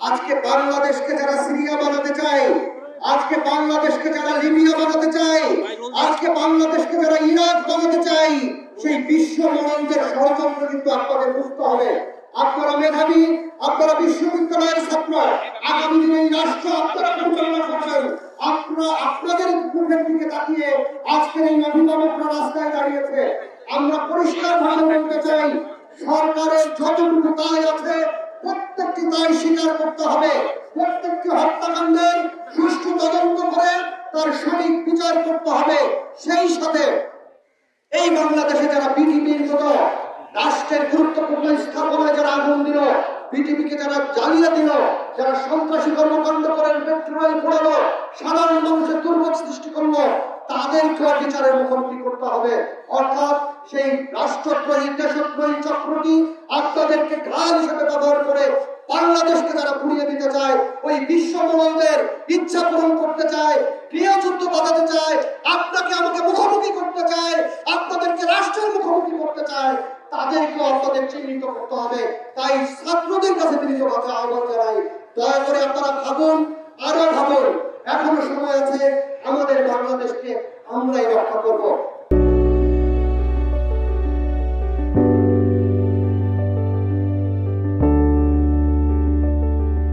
আজকে বাংলাদেশকে যারা সিরিয়া বানাতে চায়, আজকে বাংলাদেশকে যারা লিবিয়া বানাতে চায়, আজকে বাংলাদেশকে যারা ইরাক বানাতে চায়, সেই বিশ্ব মনন্দের ষড়যন্ত্র কিন্তু আপনাদের বুঝতে হবে। আপনারা মেধাবী, আপনারা বিশ্ববিদ্যালয়ের ছাত্র, আগামী দিনে এই রাষ্ট্র আপনারা পরিচালনা করবেন। আপনারা আপনাদের মুখের দিকে তাকিয়ে আজকের এই অভিভাবকরা রাস্তায় দাঁড়িয়েছে। আমরা পরিষ্কার ভাবে বলতে চাই সরকারের যতটুকু দায় আছে প্রত্যেকটি দায় স্বীকার করতে হবে। প্রত্যেকটি হত্যাকাণ্ডের সুষ্ঠু তদন্ত করে তার সঠিক বিচার করতে হবে। সেই সাথে এই বাংলাদেশে যারা বিটিপির মতো রাষ্ট্রের গুরুত্বপূর্ণ স্থাপনায় যারা আগুন দিল বিটিপিকে যারা জ্বালিয়ে দিল, যারা সন্ত্রাসী কর্মকাণ্ড করেন পেট্রোল পড়ালো, সাধারণ মানুষের দুর্ভোগ সৃষ্টি করল, তাদেরকেও বিচারের মুখোমুখি করতে হবে। অর্থাৎ সেই রাষ্ট্রদ্রোহী, দেশদ্রোহী চক্রটি আপনাদেরকে ঢাল হিসেবে ব্যবহার বাংলাদেশকে তারা পুড়িয়ে দিতে চায়, ওই বিশ্ব মোড়লদের ইচ্ছা পূরণ করতে চায়, গৃহযুদ্ধ বাঁধাতে চায়, আপনাকে আমাকে মুখোমুখি করতে চায়, আপনাদেরকে রাষ্ট্রের মুখোমুখি করতে চায় তাদেরকে অন্তদের চিহ্নিত করতে হবে। তাই ছাত্রদের কাছে তিনি কথা আহ্বান জানাই, দয়া করে আপনারা ভাবুন, আরও ভাবুন। এখনও সময় আছে, আমাদের বাংলাদেশকে আমরাই রক্ষা করব।